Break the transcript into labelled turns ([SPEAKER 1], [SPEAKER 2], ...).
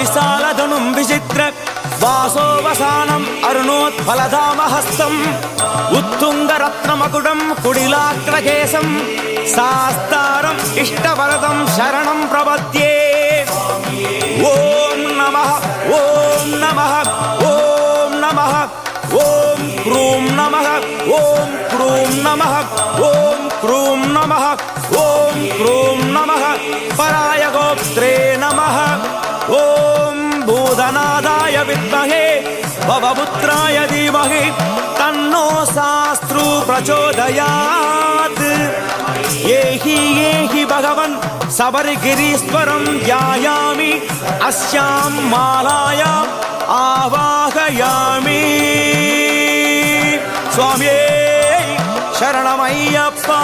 [SPEAKER 1] విశాలధనుం విచిత్ర వాసోవసానం అరుణోత్ఫలధామహస్తం ఉత్తుంగరత్నమకుడం కుడిలాగ్రకేశం శాస్తారం ఇష్టవరదం శరణం ప్రపద్యే ఓం నమ ఓం నమ ఓం నమ ఓం క్రూం నమ ఓం క్రూం నమ ఓం క్రూం నమ ఓం క్రూం నమ పరాయ గోత్రే भवपुत्राय धीमहि तन्नो शास्त्रु प्रचोदयात् एहि एहि भगवन् सबरगिरीश्वरं ध्यायामि अस्यां मालायाम् आवाहयामि स्वाम्ये शरणमय्यप्पा